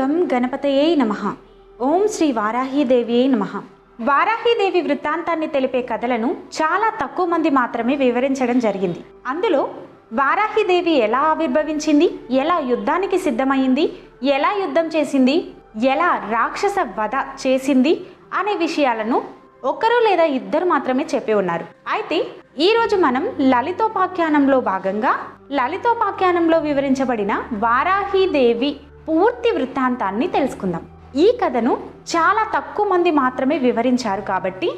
గం గణపతయే నమ. ఓం శ్రీ వారాహీదేవియే నమ. వారాహీదేవి వృత్తాంతాన్ని తెలిపే కథలను చాలా తక్కువ మంది మాత్రమే వివరించడం జరిగింది. అందులో వారాహీదేవి ఎలా ఆవిర్భవించింది? ఎలా యుద్ధానికి సిద్ధమైంది ఎలా యుద్ధం చేసింది? ఎలా రాక్షస వధ చేసింది? అనే విషయాలను ఒకరు లేదా ఇద్దరు మాత్రమే చెప్పి ఉన్నారు. అయితే ఈరోజు మనం లలితోపాఖ్యానంలో భాగంగా లలితోపాఖ్యానంలో వివరించబడిన వారాహీదేవి పూర్తి వృత్తాంతాన్ని తెలుసుకుందాం. ఈ కథను చాలా తక్కువ మంది మాత్రమే వివరించారు కాబట్టి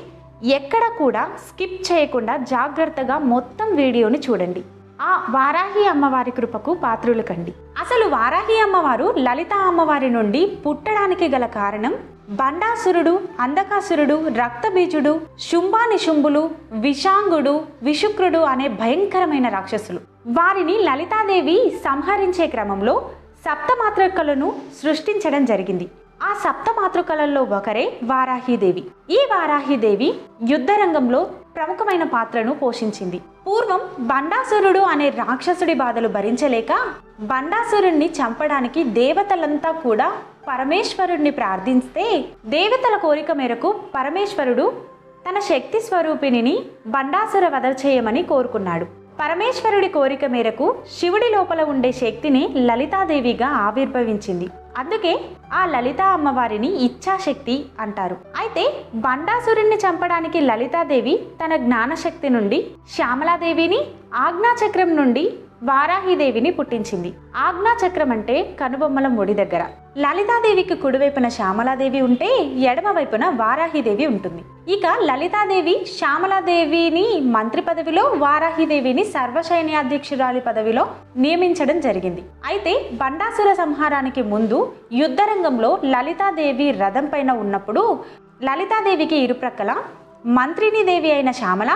ఎక్కడ కూడా స్కిప్ చేయకుండా జాగ్రత్తగా మొత్తం వీడియోని చూడండి. ఆ వారాహి అమ్మవారి కృపకు పాత్రులు కండి. అసలు వారాహి అమ్మవారు లలిత అమ్మవారి నుండి పుట్టడానికి గల కారణం బండాసురుడు అంధకాసురుడు రక్తబీజుడు శుంభానిశుంభులు విషాంగుడు విషుక్రుడు అనే భయంకరమైన రాక్షసులు. వారిని లలితాదేవి సంహరించే క్రమంలో సప్తమాతృకలను సృష్టించడం జరిగింది. ఆ సప్తమాతృకలలో ఒకరే వారాహిదేవి. ఈ వారాహిదేవి యుద్ధ రంగంలో ప్రముఖమైన పాత్రను పోషించింది. పూర్వం బండాసురుడు అనే రాక్షసుడి బాధలు భరించలేక బండాసురుణ్ణి చంపడానికి దేవతలంతా కూడా పరమేశ్వరుణ్ణి ప్రార్థిస్తే దేవతల కోరిక మేరకు పరమేశ్వరుడు తన శక్తి స్వరూపిణిని బండాసుర వద చేయమని కోరుకున్నాడు. పరమేశ్వరుడి కోరిక మేరకు శివుడి లోపల ఉండే శక్తిని లలితాదేవిగా ఆవిర్భవించింది. అందుకే ఆ లలితా అమ్మవారిని ఇచ్ఛాశక్తి అంటారు. అయితే బండాసురుణ్ణి చంపడానికి లలితాదేవి తన జ్ఞానశక్తి నుండి శ్యామలాదేవిని ఆజ్ఞాచక్రం నుండి వారాహిదేవిని పుట్టించింది. ఆజ్ఞాచక్రం అంటే కనుబొమ్మల ముడి దగ్గర. లలితాదేవికి కుడివైపున శ్యామలాదేవి ఉంటే ఎడమ వైపున వారాహిదేవి ఉంటుంది. ఇక లలితాదేవి శ్యామలాదేవిని మంత్రి పదవిలో వారాహిదేవిని సర్వసైన్యాధ్యక్షురాలి పదవిలో నియమించడం జరిగింది. అయితే బండాసుర సంహారానికి ముందు యుద్ధరంగంలో లలితాదేవి రథం పైన ఉన్నప్పుడు లలితాదేవికి ఇరుప్రక్కల మంత్రిని దేవి అయిన శ్యామల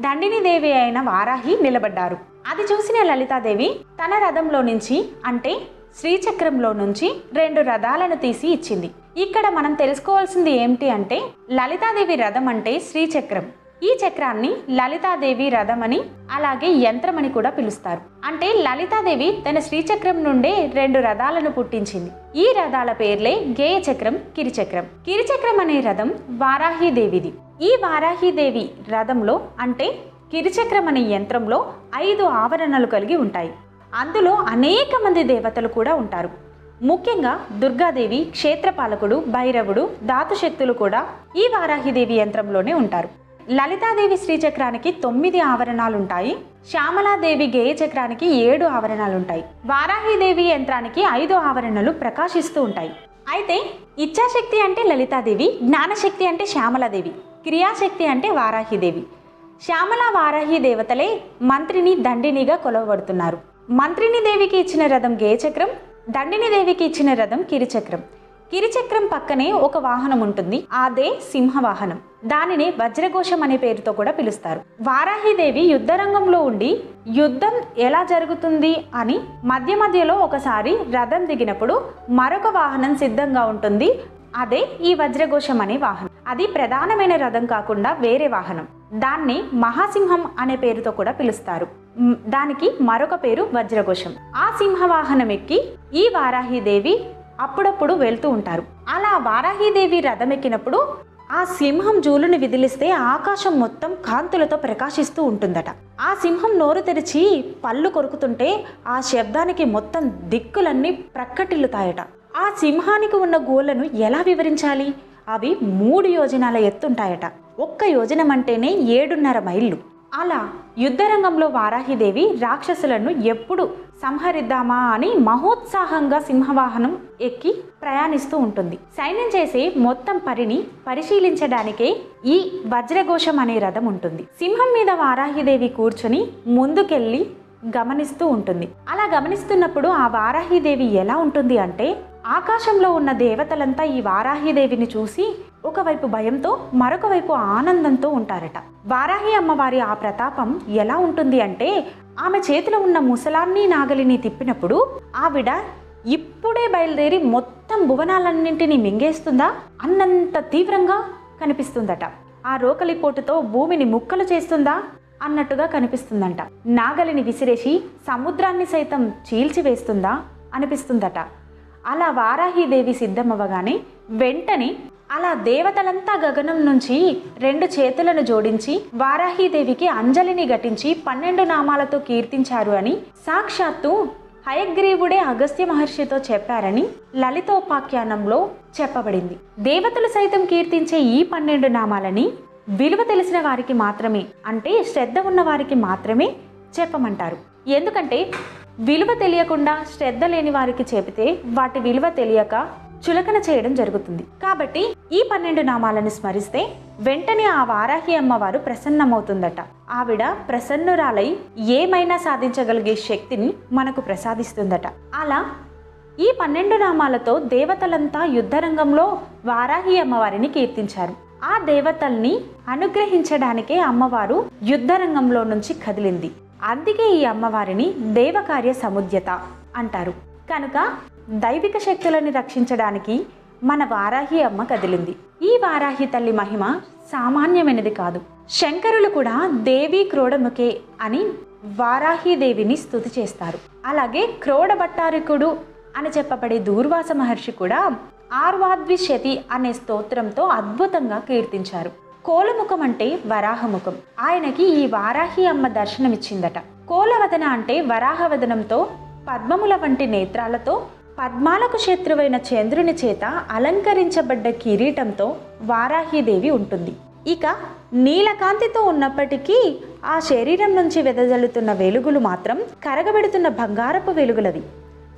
దండిని దేవి అయిన వారాహి నిలబడ్డారు. అది చూసిన లలితాదేవి తన రథంలో నుంచి అంటే శ్రీచక్రంలో నుంచి రెండు రథాలను తీసి ఇచ్చింది. ఇక్కడ మనం తెలుసుకోవాల్సింది ఏమిటి అంటే లలితాదేవి రథం అంటే శ్రీచక్రం. ఈ చక్రాన్ని లలితాదేవి రథం అని అలాగే యంత్రం అని కూడా పిలుస్తారు. అంటే లలితాదేవి తన శ్రీచక్రం నుండే రెండు రథాలను పుట్టించింది. ఈ రథాల పేర్లే గేయ చక్రం కిరిచక్రం. కిరిచక్రం అనే రథం వారాహిదేవిది. ఈ వారాహిదేవి రథంలో అంటే కిరిచక్రం అనే యంత్రంలో ఐదు ఆవరణలు కలిగి ఉంటాయి. అందులో అనేక మంది దేవతలు కూడా ఉంటారు. ముఖ్యంగా దుర్గాదేవి క్షేత్రపాలకుడు భైరవుడు ధాతుశక్తులు కూడా ఈ వారాహిదేవి యంత్రంలోనే ఉంటారు. లలితాదేవి శ్రీచక్రానికి తొమ్మిది ఆవరణాలు ఉంటాయి శ్యామలాదేవి గేయ చక్రానికి ఏడు ఆవరణాలు ఉంటాయి వారాహిదేవి యంత్రానికి ఐదు ఆవరణలు ప్రకాశిస్తూ ఉంటాయి. అయితే ఇచ్ఛాశక్తి అంటే లలితాదేవి జ్ఞానశక్తి అంటే శ్యామలాదేవి క్రియాశక్తి అంటే వారాహిదేవి. శ్యామల వారాహి దేవతలే మంత్రిని దండినిగా కొలవబడుతున్నారు. మంత్రిని దేవికి ఇచ్చిన రథం గేయచక్రం దండిని దేవికి ఇచ్చిన రథం కిరిచక్రం. కిరిచక్రం పక్కనే ఒక వాహనం ఉంటుంది. అదే సింహవాహనం. దానిని వజ్రఘోషం అనే పేరుతో కూడా పిలుస్తారు. వారాహిదేవి యుద్ధరంగంలో ఉండి యుద్ధం ఎలా జరుగుతుంది? అని మధ్య మధ్యలో ఒకసారి రథం దిగినప్పుడు మరొక వాహనం సిద్ధంగా ఉంటుంది. అదే ఈ వజ్రఘోషం అనే వాహనం. అది ప్రధానమైన రథం కాకుండా వేరే వాహనం. దాన్ని మహాసింహం అనే పేరుతో కూడా పిలుస్తారు. దానికి మరొక పేరు వజ్రఘోషం. ఆ సింహవాహనం ఎక్కి ఈ వారాహిదేవి అప్పుడప్పుడు వెళ్తూ ఉంటారు. అలా వారాహిదేవి రథం ఎక్కినప్పుడు ఆ సింహం జూలుని విదిలిస్తే ఆకాశం మొత్తం కాంతులతో ప్రకాశిస్తూ ఉంటుందట. ఆ సింహం నోరు తెరిచి పళ్ళు కొరుకుతుంటే ఆ శబ్దానికి మొత్తం దిక్కులన్నీ ప్రక్కటిల్లుతాయట. ఆ సింహానికి ఉన్న గోళ్ళను ఎలా వివరించాలి? అవి మూడు యోజనాల ఎత్తుంటాయట. ఒక్క యోజనం అంటేనే ఏడున్నర మైళ్ళు. అలా యుద్ధరంగంలో వారాహిదేవి రాక్షసులను ఎప్పుడు సంహరిద్దామా అని మహోత్సాహంగా సింహవాహనం ఎక్కి ప్రయాణిస్తూ ఉంటుంది. సైన్యం చేసే మొత్తం పరిని పరిశీలించడానికే ఈ వజ్రఘోషం అనే రథం ఉంటుంది. సింహం మీద వారాహిదేవి కూర్చొని ముందుకెళ్ళి గమనిస్తూ ఉంటుంది. అలా గమనిస్తున్నప్పుడు ఆ వారాహిదేవి ఎలా ఉంటుంది అంటే ఆకాశంలో ఉన్న దేవతలంతా ఈ వారాహిదేవిని చూసి ఒకవైపు భయంతో మరొక వైపు ఆనందంతో ఉంటారట. వారాహి అమ్మవారి ఆ ప్రతాపం ఎలా ఉంటుంది అంటే ఆమె చేతిలో ఉన్న ముసలాన్ని నాగలిని తిప్పినప్పుడు ఆవిడ ఇప్పుడే బయలుదేరి మొత్తం భువనాలన్నింటినీ మింగేస్తుందా? అన్నంత తీవ్రంగా కనిపిస్తుందట. ఆ రోకలిపోటుతో భూమిని ముక్కలు చేస్తుందా? అన్నట్టుగా కనిపిస్తుందంట. నాగలిని విసిరేసి సముద్రాన్ని సైతం చీల్చివేస్తుందా? అనిపిస్తుందట. అలా వారాహిదేవి సిద్ధమవ్వగానే వెంటనే అలా దేవతలంతా గగనం నుంచి రెండు చేతులను జోడించి వారాహిదేవికి అంజలిని ఘటించి పన్నెండు నామాలతో కీర్తించారు అని సాక్షాత్తు హయగ్రీవుడే అగస్త్య మహర్షితో చెప్పారని లలితోపాఖ్యానంలో చెప్పబడింది. దేవతలు సైతం కీర్తించే ఈ పన్నెండు నామాలని విలువ తెలిసిన వారికి మాత్రమే అంటే శ్రద్ధ ఉన్న వారికి మాత్రమే చెప్పమంటారు. ఎందుకంటే విలువ తెలియకుండా శ్రద్ధ లేని వారికి చెబితే వాటి విలువ తెలియక చులకన చేయడం జరుగుతుంది. కాబట్టి ఈ పన్నెండు నామాలను స్మరిస్తే వెంటనే ఆ వారాహి అమ్మవారు ప్రసన్నమవుతుందట. ఆవిడ ప్రసన్నురాలై ఏమైనా సాధించగలిగే శక్తిని మనకు ప్రసాదిస్తుందట. అలా ఈ పన్నెండు నామాలతో దేవతలంతా యుద్ధరంగంలో వారాహి అమ్మవారిని కీర్తించారు. ఆ దేవతల్ని అనుగ్రహించడానికే అమ్మవారు యుద్ధరంగంలో నుంచి కదిలింది. అందుకే ఈ అమ్మవారిని దేవకార్య సముద్యత అంటారు. కనుక దైవిక శక్తులను రక్షించడానికి మన వారాహి అమ్మ కదిలింది. ఈ వారాహి తల్లి మహిమ సామాన్యమైనది కాదు. శంకరులు కూడా దేవి క్రోడముఖే అని వారాహి దేవిని స్థుతి చేస్తారు. అలాగే క్రోడభట్టారికుడు అని చెప్పబడే దూర్వాస మహర్షి కూడా ఆర్వాద్విశతి అనే స్తోత్రంతో అద్భుతంగా కీర్తించారు. కోలముఖం అంటే వరాహముఖం. ఆయనకి ఈ వారాహి అమ్మ దర్శనమిచ్చిందట. కోలవదన అంటే వరాహవదనంతో పద్మముల వంటి నేత్రాలతో పద్మాలకు శత్రువైన చంద్రుని చేత అలంకరించబడ్డ కిరీటంతో వారాహిదేవి ఉంటుంది. ఇక నీలకాంతితో ఉన్నప్పటికీ ఆ శరీరం నుంచి వెదజల్లుతున్న వెలుగులు మాత్రం కరగబెడుతున్న బంగారపు వెలుగులవి.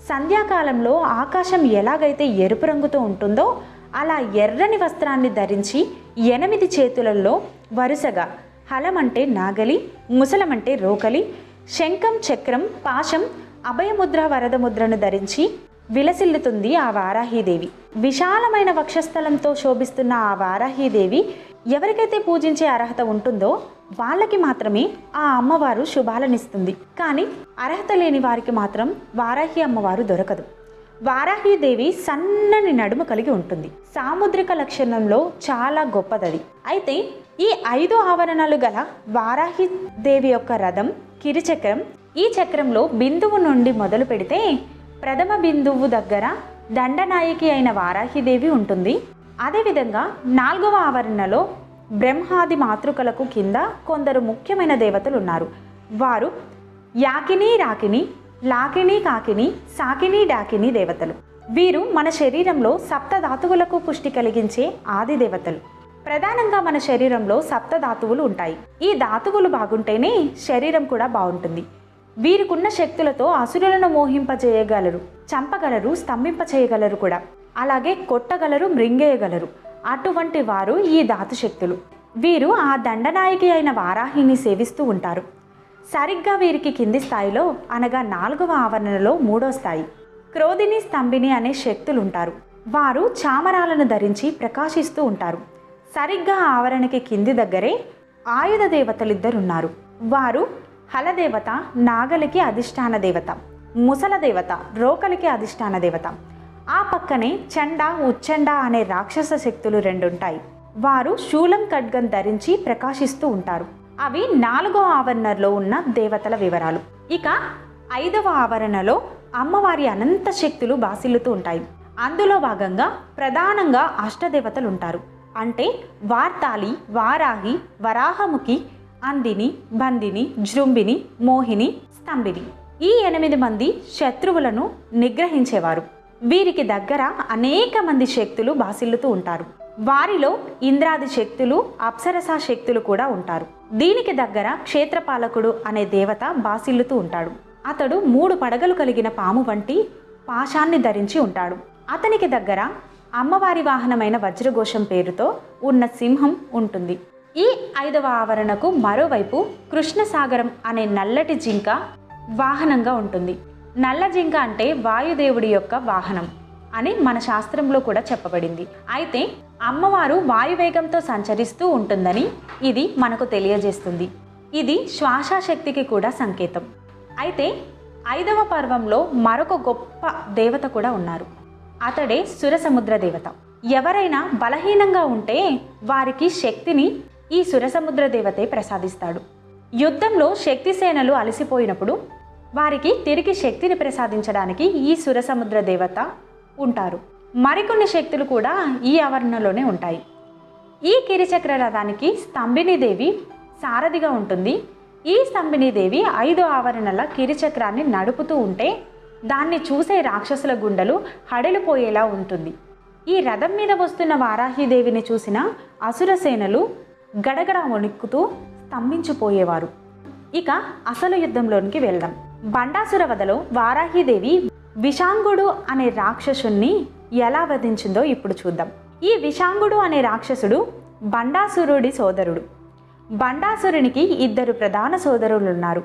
సంధ్యాకాలంలో ఆకాశం ఎలాగైతే ఎరుపు రంగుతో ఉంటుందో అలా ఎర్రని వస్త్రాన్ని ధరించి ఎనిమిది చేతులలో వరుసగా హలం అంటే నాగలి ముసలమంటే రోకలి శంఖం చక్రం పాశం అభయముద్ర వరదముద్రను ధరించి విలసిల్లుతుంది ఆ వారాహీదేవి. విశాలమైన వక్షస్థలంతో శోభిస్తున్న ఆ వారాహీదేవి ఎవరికైతే పూజించే అర్హత ఉంటుందో వాళ్ళకి మాత్రమే ఆ అమ్మవారు శుభాలనిస్తుంది. కానీ అర్హత లేని వారికి మాత్రం వారాహి అమ్మవారు దొరకదు. వారాహిదేవి సన్నని నడుము కలిగి ఉంటుంది. సాముద్రిక లక్షణంలో చాలా గొప్పదది. అయితే ఈ ఐదు ఆవరణలు గల వారాహి దేవి యొక్క రథం కిరిచక్రం ఈ చక్రంలో బిందువు నుండి మొదలు పెడితే ప్రథమ బిందువు దగ్గర దండనాయకి అయిన వారాహిదేవి ఉంటుంది. అదేవిధంగా నాలుగవ ఆవరణలో బ్రహ్మాది మాతృకలకు కింద కొందరు ముఖ్యమైన దేవతలు ఉన్నారు. వారు యాకిని రాకిని లాకిని కాకిని సాకిని డాకిని దేవతలు. వీరు మన శరీరంలో సప్త ధాతువులకు పుష్టి కలిగించే ఆది దేవతలు. ప్రధానంగా మన శరీరంలో సప్త ధాతువులు ఉంటాయి. ఈ ధాతువులు బాగుంటేనే శరీరం కూడా బాగుంటుంది. వీరికున్న శక్తులతో అసురులను మోహింపజేయగలరు చంపగలరు స్తంభింప చేయగలరు కూడా. అలాగే కొట్టగలరు మృంగేయగలరు. అటువంటి వారు ఈ ధాతు శక్తులు. వీరు ఆ దండనాయకి అయిన వారాహిని సేవిస్తూ ఉంటారు. సరిగ్గా వీరికి కింది స్థాయిలో అనగా నాలుగవ ఆవరణలో మూడో స్థాయి. క్రోధిని స్తంభిని అనే శక్తులు ఉంటారు వారు చామరాలను ధరించి ప్రకాశిస్తూ ఉంటారు. సరిగ్గా ఆవరణకి కింది దగ్గరే ఆయుధ దేవతలిద్దరున్నారు. వారు హలదేవత నాగలికి అధిష్టాన దేవత ముసల దేవత రోకలికి అధిష్టాన దేవత. ఆ పక్కనే చండ ఉచ్చండ అనే రాక్షస శక్తులు రెండుంటాయి. వారు శూలం ఖడ్గం ధరించి ప్రకాశిస్తూ ఉంటారు. అవి నాలుగో ఆవరణలో ఉన్న దేవతల వివరాలు. ఇక ఐదవ ఆవరణలో అమ్మవారి అనంత శక్తులు బాసిల్లుతూ ఉంటాయి. అందులో భాగంగా ప్రధానంగా అష్టదేవతలు ఉంటారు. అంటే వార్తాలి వారాహి వరాహముఖి అందిని బందిని జృంభిని మోహిని స్తంభిని. ఈ ఎనిమిది మంది శత్రువులను నిగ్రహించేవారు. వీరికి దగ్గర అనేక మంది శక్తులు బాసిల్లుతూ ఉంటారు. వారిలో ఇంద్రాది శక్తులు అప్సరసా శక్తులు కూడా ఉంటారు. దీనికి దగ్గర క్షేత్రపాలకుడు అనే దేవత బాసిల్లుతూ ఉంటాడు. అతడు మూడు పడగలు కలిగిన పాము వంటి పాశాన్ని ధరించి ఉంటాడు. అతనికి దగ్గర అమ్మవారి వాహనమైన వజ్రఘోషం పేరుతో ఉన్న సింహం ఉంటుంది. ఈ ఐదవ ఆవరణకు మరోవైపు కృష్ణసాగరం అనే నల్లటి జింక వాహనంగా ఉంటుంది. నల్ల జింక అంటే వాయుదేవుడి యొక్క వాహనం. అని మన శాస్త్రంలో కూడా చెప్పబడింది. అయితే అమ్మవారు వాయువేగంతో సంచరిస్తూ ఉంటుందని ఇది మనకు తెలియజేస్తుంది. ఇది శ్వాసశక్తికి కూడా సంకేతం. అయితే ఐదవ పర్వంలో మరొక గొప్ప దేవత కూడా ఉన్నారు. అతడే సురసముద్ర దేవత. ఎవరైనా బలహీనంగా ఉంటే వారికి శక్తిని ఈ సురసముద్ర దేవతే ప్రసాదిస్తాడు. యుద్ధంలో శక్తి సేనలు అలసిపోయినప్పుడు వారికి తిరిగి శక్తిని ప్రసాదించడానికి ఈ సురసముద్ర దేవత ఉంటారు. మరికొన్ని శక్తులు కూడా ఈ ఆవరణలోనే ఉంటాయి. ఈ కిరిచక్ర రథానికి స్తంభినీదేవి సారథిగా ఉంటుంది. ఈ స్తంభినీదేవి ఐదు ఆవరణల కిరిచక్రాన్ని నడుపుతూ ఉంటే దాన్ని చూసే రాక్షసుల గుండెలు హడలిపోయేలా ఉంటుంది. ఈ రథం మీద వస్తున్న వారాహిదేవిని చూసిన అసురసేనలు గడగడ వణుక్కుతూ స్తంభించిపోయేవారు. ఇక అసలు యుద్ధంలోనికి వెళ్దాం. బండాసుర వధలో వారాహిదేవి విషాంగుడు అనే రాక్షసుణ్ణి ఎలా వధించిందో ఇప్పుడు చూద్దాం. ఈ విషాంగుడు అనే రాక్షసుడు బండాసురుడి సోదరుడు. బండాసురునికి ఇద్దరు ప్రధాన సోదరులు ఉన్నారు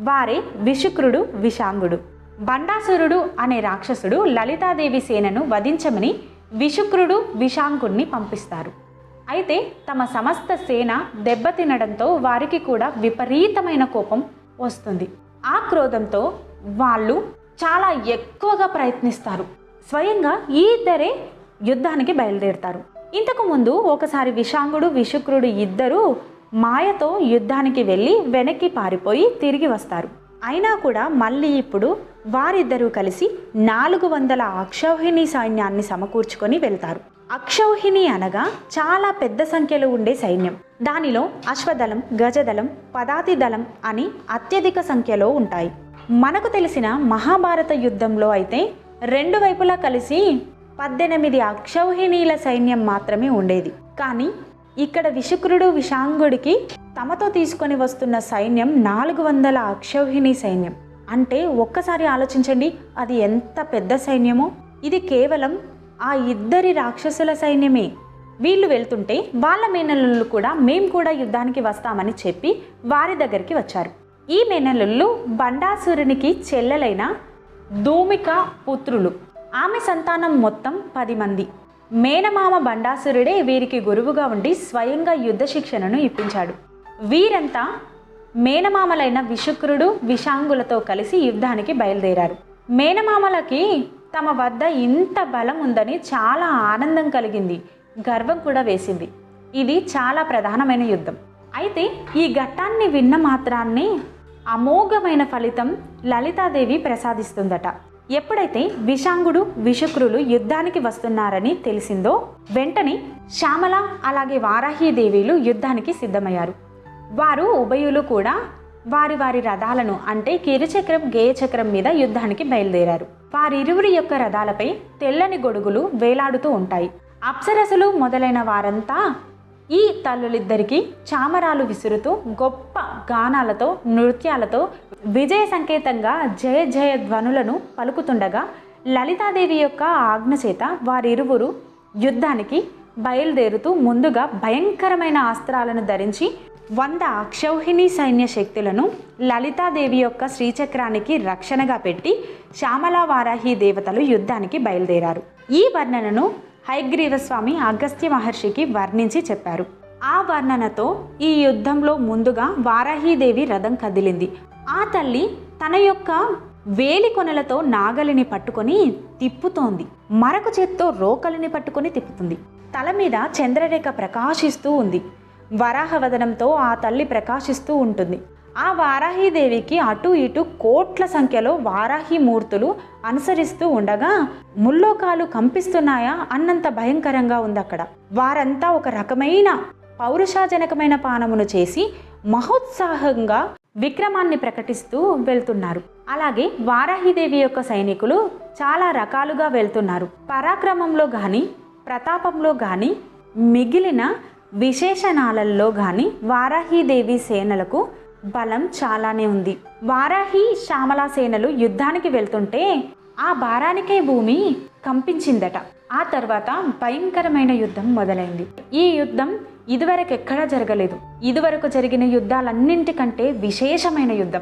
వారే విషుక్రుడు విషాంగుడు. బండాసురుడు అనే రాక్షసుడు లలితాదేవి సేనను వధించమని విషుక్రుడు విషాంకుణ్ణి పంపిస్తారు. అయితే తమ సమస్త సేన దెబ్బతినడంతో వారికి కూడా విపరీతమైన కోపం వస్తుంది. ఆ క్రోధంతో వాళ్ళు చాలా ఎక్కువగా ప్రయత్నిస్తారు. స్వయంగా ఈ ఇద్దరే యుద్ధానికి బయలుదేరుతారు. ఇంతకు ముందు ఒకసారి విషాంగుడు విశుక్రుడు ఇద్దరు మాయతో యుద్ధానికి వెళ్ళి వెనక్కి పారిపోయి తిరిగి వస్తారు. అయినా కూడా మళ్ళీ ఇప్పుడు వారిద్దరూ కలిసి నాలుగు వందల అక్షౌహిణి సైన్యాన్ని సమకూర్చుకొని వెళ్తారు. అక్షౌహిణి అనగా చాలా పెద్ద సంఖ్యలో ఉండే సైన్యం. దానిలో అశ్వదళం గజదళం పదాతి దళం అని అత్యధిక సంఖ్యలో ఉంటాయి. మనకు తెలిసిన మహాభారత యుద్ధంలో అయితే రెండు వైపులా కలిసి పద్దెనిమిది అక్షౌహిణీల సైన్యం మాత్రమే ఉండేది. కానీ ఇక్కడ విషుక్రుడు విషాంగుడికి తమతో తీసుకొని వస్తున్న సైన్యం నాలుగు వందల అక్షౌహిణి సైన్యం. అంటే ఒక్కసారి ఆలోచించండి అది ఎంత పెద్ద సైన్యమో. ఇది కేవలం ఆ ఇద్దరి రాక్షసుల సైన్యమే. వీళ్ళు వెళ్తుంటే వాళ్ళ మేనలు కూడా మేము కూడా యుద్ధానికి వస్తామని చెప్పి వారి దగ్గరికి వచ్చారు. ఈ మేనలుళ్ళు బండాసురునికి చెల్లెలైన ధూమిక పుత్రులు. ఆమె సంతానం మొత్తం పది మంది. మేనమామ బండాసురుడే వీరికి గురువుగా ఉండి స్వయంగా యుద్ధ శిక్షణను ఇప్పించాడు. వీరంతా మేనమామలైన విశుక్రుడు విషాంగులతో కలిసి యుద్ధానికి బయలుదేరారు. మేనమామలకి తమ వద్ద ఇంత బలం ఉందని చాలా ఆనందం కలిగింది. గర్వం కూడా వేసింది. ఇది చాలా ప్రధానమైన యుద్ధం. అయితే ఈ ఘట్టాన్ని విన్న మాత్రాన్ని అమోఘమైన ఫలితం లలితాదేవి ప్రసాదిస్తుందట. ఎప్పుడైతే విషాంగుడు విషక్రులు యుద్ధానికి వస్తున్నారని తెలిసిందో వెంటనే శ్యామల అలాగే వారాహీదేవిలు యుద్ధానికి సిద్ధమయ్యారు. వారు ఉభయులు కూడా వారి వారి రథాలను అంటే కిరుచక్రం గేయచక్రం మీద యుద్ధానికి బయలుదేరారు. వారిరువురి యొక్క రథాలపై తెల్లని గొడుగులు వేలాడుతూ ఉంటాయి. అప్సరసులు మొదలైన వారంతా ఈ తల్లులిద్దరికీ చామరాలు విసురుతూ గొప్ప గానాలతో నృత్యాలతో విజయ సంకేతంగా జయ జయ ధ్వనులను పలుకుతుండగా లలితాదేవి యొక్క ఆజ్ఞ చేత వారిరువురు యుద్ధానికి బయలుదేరుతూ ముందుగా భయంకరమైన అస్త్రాలను ధరించి వంద అక్షౌహిణి సైన్య శక్తులను లలితాదేవి యొక్క శ్రీచక్రానికి రక్షణగా పెట్టి శ్యామలా వారాహి దేవతలు యుద్ధానికి బయలుదేరారు. ఈ వర్ణనను హైగ్రీవస్వామి అగస్త్య మహర్షికి వర్ణించి చెప్పారు. ఆ వర్ణనతో ఈ యుద్ధంలో ముందుగా వారాహీదేవి రథం కదిలింది. ఆ తల్లి తన యొక్క వేలి కొనలతో నాగలిని పట్టుకొని తిప్పుతోంది. మరొక చేత్తో రోకలిని పట్టుకొని తిప్పుతుంది. తల మీద చంద్రరేఖ ప్రకాశిస్తూ ఉంది. వరాహవదనంతో ఆ తల్లి ప్రకాశిస్తూ ఉంటుంది. ఆ వారాహీదేవికి అటు ఇటు కోట్ల సంఖ్యలో వారాహి మూర్తులు అనుసరిస్తూ ఉండగా ముల్లోకాలు కంపిస్తున్నాయా అన్నంత భయంకరంగా ఉంది అక్కడ వారంతా ఒక రకమైన పౌరుషాజనకమైన పానమును చేసి మహోత్సాహంగా విక్రమాన్ని ప్రకటిస్తూ వెళ్తున్నారు. అలాగే వారాహిదేవి యొక్క సైనికులు చాలా రకాలుగా వెళ్తున్నారు. పరాక్రమంలో కానీ ప్రతాపంలో కానీ మిగిలిన విశేషణాలలో కానీ వారాహిదేవి సేనలకు బలం చాలానే ఉంది. వారాహి శ్యామలా సేనలు యుద్ధానికి వెళ్తుంటే ఆ భారానికే భూమి కంపించిందట. ఆ తర్వాత భయంకరమైన యుద్ధం మొదలైంది. ఈ యుద్ధం ఇదివరకు ఎక్కడా జరగలేదు. ఇదివరకు జరిగిన యుద్ధాలన్నింటికంటే విశేషమైన యుద్ధం.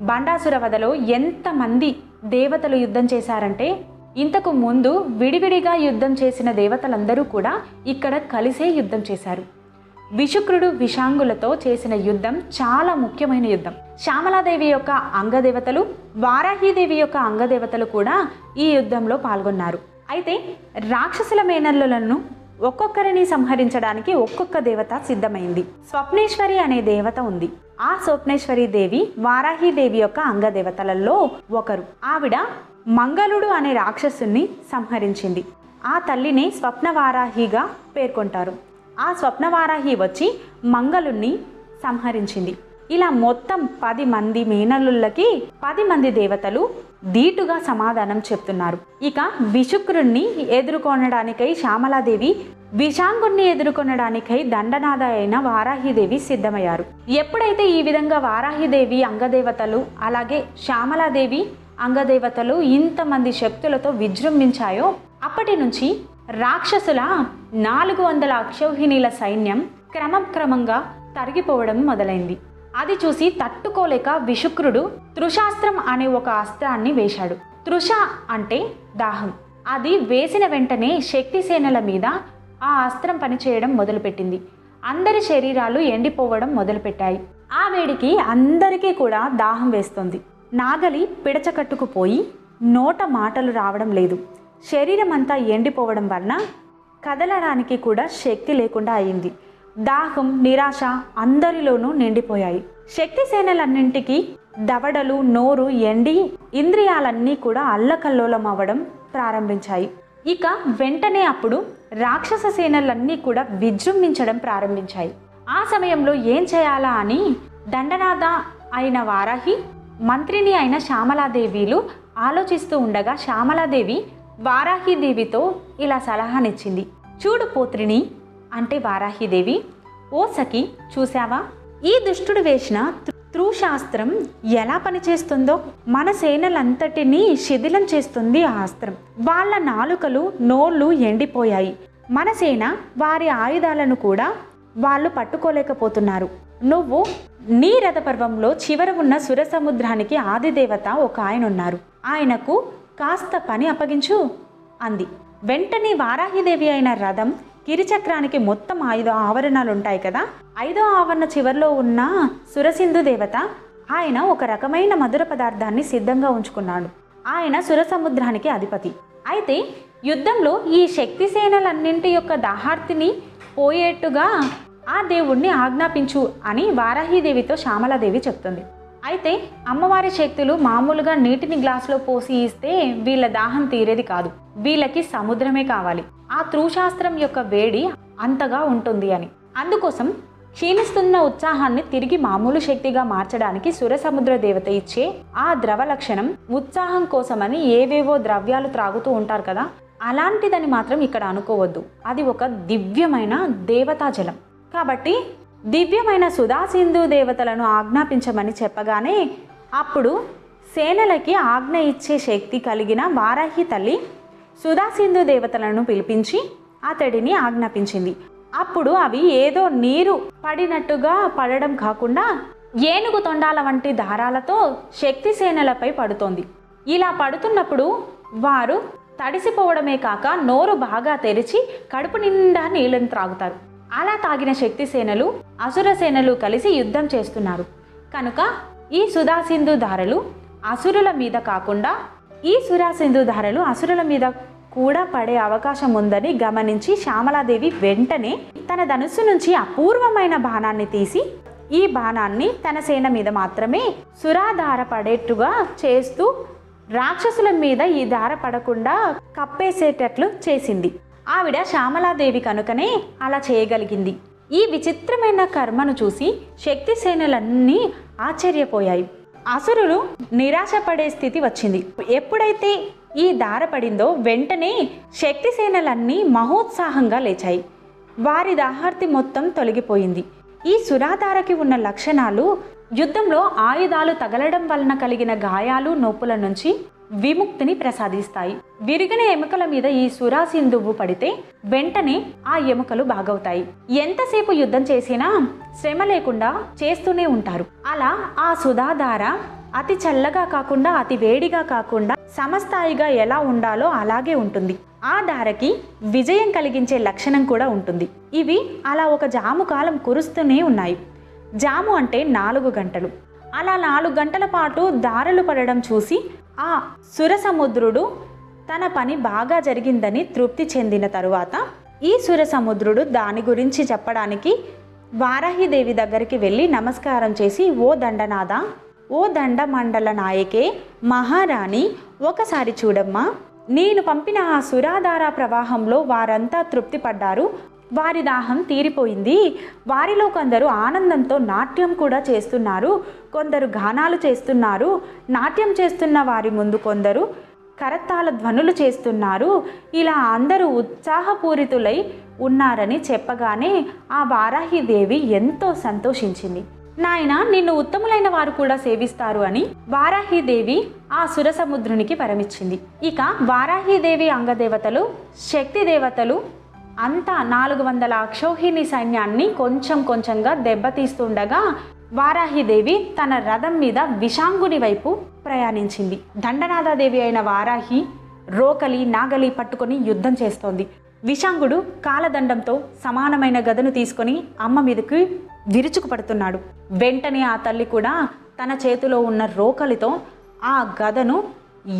బండాసుర వధలో ఎంతమంది దేవతలు యుద్ధం చేశారంటే ఇంతకు ముందు విడివిడిగా యుద్ధం చేసిన దేవతలందరూ కూడా ఇక్కడ కలిసే యుద్ధం చేశారు. విశుక్రుడు విషాంగులతో చేసిన యుద్ధం చాలా ముఖ్యమైన యుద్ధం. శ్యామలాదేవి యొక్క అంగదేవతలు వారాహీదేవి యొక్క అంగదేవతలు కూడా ఈ యుద్ధంలో పాల్గొన్నారు. అయితే రాక్షసుల మేనల్లులను ఒక్కొక్కరిని సంహరించడానికి ఒక్కొక్క దేవత సిద్ధమైంది. స్వప్నేశ్వరి అనే దేవత ఉంది. ఆ స్వప్నేశ్వరి దేవి వారాహి దేవి యొక్క అంగదేవతలలో ఒకరు. ఆవిడ మంగళుడు అనే రాక్షసుని సంహరించింది. ఆ తల్లిని స్వప్నవారాహిగా పేర్కొంటారు. ఆ స్వప్నవారాహి వచ్చి మంగళుణ్ణి సంహరించింది. ఇలా మొత్తం పది మంది మేనలుళ్ళకి పది మంది దేవతలు ధీటుగా సమాధానం చెప్తున్నారు. ఇక విశుక్రుణ్ణి ఎదుర్కొనడానికై శ్యామలాదేవి విషాంగుణ్ణి ఎదుర్కొనడానికై దండనాథ అయిన వారాహిదేవి సిద్ధమయ్యారు. ఎప్పుడైతే ఈ విధంగా వారాహిదేవి అంగదేవతలు అలాగే శ్యామలాదేవి అంగదేవతలు ఇంతమంది శక్తులతో విజృంభించాయో అప్పటి నుంచి రాక్షసుల నాలుగు వందల అక్షౌహిణీల సైన్యం క్రమం క్రమంగా తరిగిపోవడం మొదలైంది. అది చూసి తట్టుకోలేక విశుక్రుడు తృషాస్త్రం అనే ఒక అస్త్రాన్ని వేశాడు. తృష అంటే దాహం. అది వేసిన వెంటనే శక్తి సేనల మీద ఆ అస్త్రం పనిచేయడం మొదలుపెట్టింది. అందరి శరీరాలు ఎండిపోవడం మొదలుపెట్టాయి. ఆ వేడికి అందరికీ కూడా దాహం వేస్తుంది. నాగలి పిడచకట్టుకుపోయి నోట మాటలు రావడం లేదు. శరీరం అంతా ఎండిపోవడం వలన కదలడానికి కూడా శక్తి లేకుండా అయింది. దాహం నిరాశ అందరిలోనూ నిండిపోయాయి. శక్తి సేనలన్నింటికీ దవడలు నోరు ఎండి ఇంద్రియాలన్నీ కూడా అల్లకల్లోలం అవ్వడం ప్రారంభించాయి. ఇక వెంటనే అప్పుడు రాక్షస సేనలన్నీ కూడా విజృంభించడం ప్రారంభించాయి. ఆ సమయంలో ఏం చేయాలా అని దండనాథ అయిన వారాహి మంత్రిని అయిన శ్యామలాదేవిలు ఆలోచిస్తూ ఉండగా శ్యామలాదేవి వారాహిదేవితో ఇలా సలహానిచ్చింది. చూడు పోత్రిని అంటే వారాహిదేవి ఓ సఖి ఈ దుష్టుడు వేసిన త్రూశాస్త్రం ఎలా పనిచేస్తుందో? మన సేనలంతటినీ శిథిలం చేస్తుంది ఆ అస్త్రం. వాళ్ళ నాలుకలు నోళ్ళు ఎండిపోయాయి. మన సేన వారి ఆయుధాలను కూడా వాళ్ళు పట్టుకోలేకపోతున్నారు. నువ్వు నీ రథపర్వంలో చివర ఉన్న సురసముద్రానికి ఆదిదేవత ఒక ఆయన ఉన్నారు ఆయనకు కాస్త పని అప్పగించు అంది. వెంటనే వారాహిదేవి అయిన రథం కిరిచక్రానికి మొత్తం ఐదు ఆవరణాలు ఉంటాయి కదా? ఐదో ఆవరణ చివరిలో ఉన్న సురసింధు దేవత ఆయన ఒక రకమైన మధుర పదార్థాన్ని సిద్ధంగా ఉంచుకున్నాడు. ఆయన సురసముద్రానికి అధిపతి. అయితే యుద్ధంలో ఈ శక్తి సేనలన్నింటి యొక్క దాహార్తిని పోయేట్టుగా ఆ దేవుణ్ణి ఆజ్ఞాపించు అని వారాహీదేవితో శ్యామలాదేవి చెప్తుంది. అయితే అమ్మవారి శక్తులు మామూలుగా నీటిని గ్లాసులో పోసి ఇస్తే వీళ్ళ దాహం తీరేది కాదు. వీళ్ళకి సముద్రమే కావాలి. ఆ త్రూశాస్త్రం యొక్క వేడి అంతగా ఉంటుంది అని. అందుకోసం క్షీణిస్తున్న ఉత్సాహాన్ని తిరిగి మామూలు శక్తిగా మార్చడానికి సురసముద్ర దేవత ఇచ్చే ఆ ద్రవ లక్షణం ఉత్సాహం కోసమని ఏవేవో ద్రవ్యాలు త్రాగుతూ ఉంటారు కదా అలాంటిదని మాత్రం ఇక్కడ అనుకోవద్దు. అది ఒక దివ్యమైన దేవతా జలం. కాబట్టి దివ్యమైన సుధాసింధు దేవతలను ఆజ్ఞాపించమని చెప్పగానే అప్పుడు సేనలకి ఆజ్ఞ ఇచ్చే శక్తి కలిగిన వారాహి తల్లి సుధాసింధు దేవతలను పిలిపించి అతడిని ఆజ్ఞాపించింది. అప్పుడు అవి ఏదో నీరు పడినట్టుగా పడడం కాకుండా ఏనుగు తొండాల వంటి దారాలతో శక్తి సేనలపై పడుతోంది. ఇలా పడుతున్నప్పుడు వారు తడిసిపోవడమే కాక నోరు బాగా తెరిచి కడుపు నిండా నీళ్ళని త్రాగుతారు. అలా తాగిన శక్తి సేనలు అసుర సేనలు కలిసి యుద్ధం చేస్తున్నారు. కనుక ఈ సుధాసింధు ధారలు అసురుల మీద కాకుండా ఈ సురాసింధు ధారలు అసురుల మీద కూడా పడే అవకాశం ఉందని గమనించి శ్యామలాదేవి వెంటనే తన ధనుస్సు నుంచి అపూర్వమైన బాణాన్ని తీసి ఈ బాణాన్ని తన సేన మీద మాత్రమే సురాధార పడేట్టుగా చేస్తూ రాక్షసుల మీద ఈ ధార పడకుండా కప్పేసేటట్లు చేసింది. ఆవిడ శ్యామలాదేవి కనుకనే అలా చేయగలిగింది. ఈ విచిత్రమైన కర్మను చూసి శక్తి సేనలన్నీ ఆశ్చర్యపోయాయి. అసురులు నిరాశపడే స్థితి వచ్చింది. ఎప్పుడైతే ఈ దార పడిందో వెంటనే శక్తి సేనలన్నీ మహోత్సాహంగా లేచాయి. వారి దాహార్తి మొత్తం తొలగిపోయింది. ఈ సురాధారకి ఉన్న లక్షణాలు యుద్ధంలో ఆయుధాలు తగలడం వలన కలిగిన గాయాలు నొప్పుల నుంచి విముక్తిని ప్రసాదిస్తాయి. విరిగిన ఎముకల మీద ఈ సురాసింధువు పడితే వెంటనే ఆ ఎముకలు బాగవుతాయి. ఎంతసేపు యుద్ధం చేసినా శ్రమ లేకుండా చేస్తూనే ఉంటారు. అలా ఆ సుధాధార అతి చల్లగా కాకుండా అతి వేడిగా కాకుండా సమస్థాయిగా ఎలా ఉండాలో అలాగే ఉంటుంది. ఆ ధారకి విజయం కలిగించే లక్షణం కూడా ఉంటుంది. ఇవి అలా ఒక జాము కాలం కురుస్తూనే ఉన్నాయి. జాము అంటే నాలుగు గంటలు. అలా నాలుగు గంటల పాటు దారలు పడడం చూసి ఆ సురసముద్రుడు తన పని బాగా జరిగిందని తృప్తి చెందిన తరువాత ఈ సురసముద్రుడు దాని గురించి చెప్పడానికి వారాహిదేవి దగ్గరికి వెళ్ళి నమస్కారం చేసి ఓ దండనాథ ఓ దండ మండల నాయకే మహారాణి ఒకసారి చూడమ్మా. నేను పంపిన ఆ సురాధార ప్రవాహంలో వారంతా తృప్తి పడ్డారు వారి దాహం తీరిపోయింది. వారిలో కొందరు ఆనందంతో నాట్యం కూడా చేస్తున్నారు. కొందరు గానాలు చేస్తున్నారు. నాట్యం చేస్తున్న వారి ముందు కొందరు కరత్తాల ధ్వనులు చేస్తున్నారు. ఇలా అందరూ ఉత్సాహపూరితులై ఉన్నారని చెప్పగానే ఆ వారాహిదేవి ఎంతో సంతోషించింది. నాయన నిన్ను ఉత్తములైన వారు కూడా సేవిస్తారు అని వారాహిదేవి ఆ సురసముద్రునికి వరమిచ్చింది. ఇక వారాహిదేవి అంగదేవతలు శక్తి దేవతలు అంతా నాలుగు వందల అక్షౌహిణి సైన్యాన్ని కొంచెం కొంచెంగా దెబ్బతీస్తుండగా వారాహిదేవి తన రథం మీద విషాంగుని వైపు ప్రయాణించింది. దండనాథాదేవి అయిన వారాహి రోకలి నాగలి పట్టుకొని యుద్ధం చేస్తోంది. విషాంగుడు కాలదండంతో సమానమైన గదను తీసుకొని అమ్మ మీదకి విరుచుకుపడుతున్నాడు. వెంటనే ఆ తల్లి కూడా తన చేతిలో ఉన్న రోకలితో ఆ గదను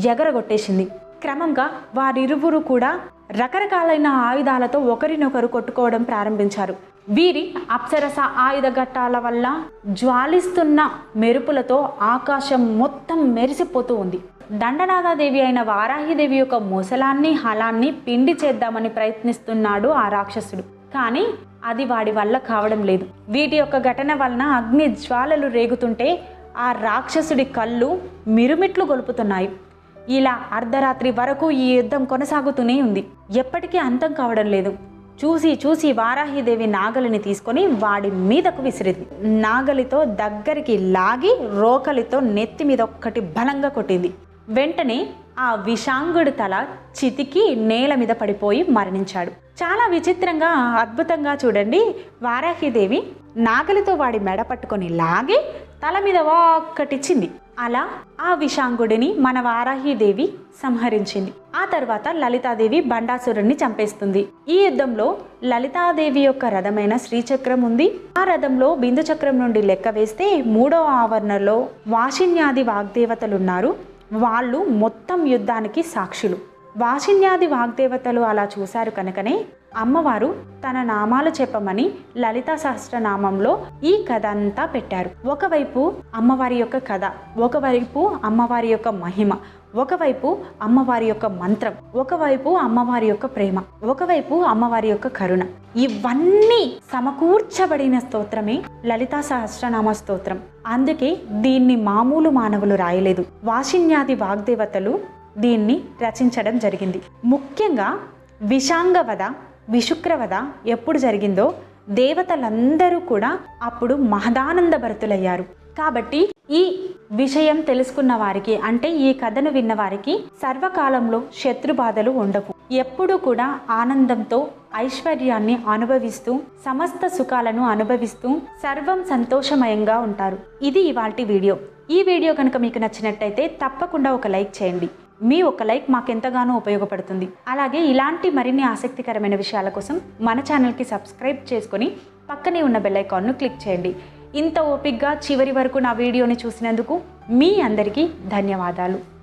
ఎగరగొట్టేసింది. క్రమంగా వారిరువురు కూడా రకరకాలైన ఆయుధాలతో ఒకరినొకరు కొట్టుకోవడం ప్రారంభించారు. వీరి అప్సరస ఆయుధ ఘట్టాల వల్ల జ్వాలిస్తున్న మెరుపులతో ఆకాశం మొత్తం మెరిసిపోతూ ఉంది. దండనాథాదేవి అయిన వారాహిదేవి యొక్క ముసలాన్ని హలాన్ని పిండి చేద్దామని ప్రయత్నిస్తున్నాడు ఆ రాక్షసుడు. కానీ అది వాడి వల్ల కావడం లేదు. వీటి యొక్క ఘటన వలన అగ్ని జ్వాలలు రేగుతుంటే ఆ రాక్షసుడి కళ్ళు మిరుమిట్లు గొలుపుతున్నాయి. ఇలా అర్ధరాత్రి వరకు ఈ యుద్ధం కొనసాగుతూనే ఉంది. ఎప్పటికీ అంతం కావడం లేదు. చూసి చూసి వారాహిదేవి నాగలిని తీసుకొని వాడి మీదకు విసిరింది. నాగలితో దగ్గరికి లాగి రోకలితో నెత్తి మీద ఒక్కటి బలంగా కొట్టింది. వెంటనే ఆ విషాంగుడి తల చితికి నేల మీద పడిపోయి మరణించాడు. చాలా విచిత్రంగా అద్భుతంగా చూడండి. వారాహిదేవి నాగలితో వాడి మెడ పట్టుకొని లాగి తల మీద ఒక్కటిచ్చింది అలా ఆ విషాంగుడిని మన వారాహిదేవి సంహరించింది. ఆ తర్వాత లలితాదేవి బండాసురుణ్ణి చంపేస్తుంది. ఈ యుద్ధంలో లలితాదేవి యొక్క రథమైన శ్రీచక్రం ఉంది. ఆ రథంలో బిందు చక్రం నుండి లెక్క వేస్తే మూడో ఆవరణలో వాషిన్యాది వాగ్దేవతలున్నారు. వాళ్ళు మొత్తం యుద్ధానికి సాక్షులు. వాషిన్యాది వాగ్దేవతలు అలా చూశారు కనుకనే అమ్మవారు తన నామాలు చెప్పమని లలిత సహస్రనామంలో ఈ కథ అంతా పెట్టారు. ఒకవైపు అమ్మవారి యొక్క కథ ఒకవైపు అమ్మవారి యొక్క మహిమ ఒకవైపు అమ్మవారి యొక్క మంత్రం ఒకవైపు అమ్మవారి యొక్క ప్రేమ ఒకవైపు అమ్మవారి యొక్క కరుణ. ఇవన్నీ సమకూర్చబడిన స్తోత్రమే లలితా సహస్రనామ స్తోత్రం. అందుకే దీన్ని మామూలు మానవులు రాయలేదు. వాషిన్యాది వాగ్దేవతలు దీన్ని రచించడం జరిగింది. ముఖ్యంగా విషాంగవద విశుక్రవద ఎప్పుడు జరిగిందో దేవతలందరూ కూడా అప్పుడు మహదానందభరతులయ్యారు. కాబట్టి ఈ విషయం తెలుసుకున్న వారికి అంటే ఈ కథను విన్న వారికి సర్వకాలంలో శత్రు బాధలు ఉండవు ఎప్పుడూ కూడా ఆనందంతో ఐశ్వర్యాన్ని అనుభవిస్తూ సమస్త సుఖాలను అనుభవిస్తూ సర్వం సంతోషమయంగా ఉంటారు. ఇది ఇవాల్టి వీడియో. ఈ వీడియో కనుక మీకు నచ్చినట్టయితే తప్పకుండా ఒక లైక్ చేయండి. మీ ఒక లైక్ మాకెంతగానో ఉపయోగపడుతుంది. అలాగే ఇలాంటి మరిన్ని ఆసక్తికరమైన విషయాల కోసం మన ఛానల్కి సబ్స్క్రైబ్ చేసుకొని పక్కనే ఉన్న బెల్ ఐకాన్ను క్లిక్ చేయండి. ఇంత ఓపిక్గా చివరి వరకు నా వీడియోని చూసినందుకు మీ అందరికీ ధన్యవాదాలు.